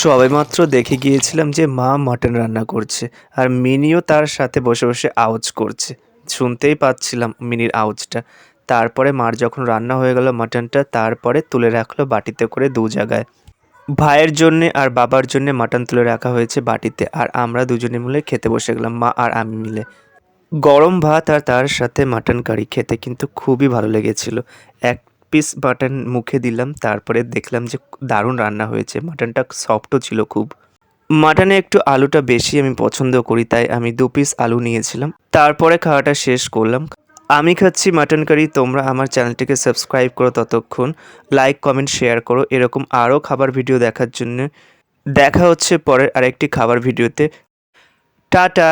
সবে মাত্র দেখে গিয়েছিলাম যে মা মাটন রান্না করছে আর মিনিও তার সাথে বসে বসে আওয়াজ করছে। শুনতেই পাচ্ছিলাম মিনির আওয়াজটা তারপরে মার যখন রান্না হয়ে গেল মাটনটা, তারপরে তুলে রাখল বাটিতে করে দু জায়গায়। ভাইয়ের জন্যে আর বাবার জন্যে মাটন তুলে রাখা হয়েছে বাটিতে আর আমরা দুজনে মিলে খেতে বসে গেলাম, মা আর আমি মিলে। গরম ভাত আর তার সাথে মাটন কারি খেতে কিন্তু খুবই ভালো লেগেছিল। এক পিস মাটন মুখে দিলাম, তারপরে দেখলাম যে দারুণ রান্না হয়েছে। মাটনটা সফটও ছিল খুব। মাটনে একটু আলুটা বেশি আমি পছন্দ করি, তাই আমি দু পিস আলু নিয়েছিলাম। তারপরে খাওয়াটা শেষ করলাম। আমি খাচ্ছি মাটন কারি, তোমরা আমার চ্যানেলটিকে সাবস্ক্রাইব করো ততক্ষণ। লাইক কমেন্ট শেয়ার করো। এরকম আরও খাবার ভিডিও দেখার জন্য। দেখা হচ্ছে পরের আরেকটি খাবার ভিডিওতে টাটা!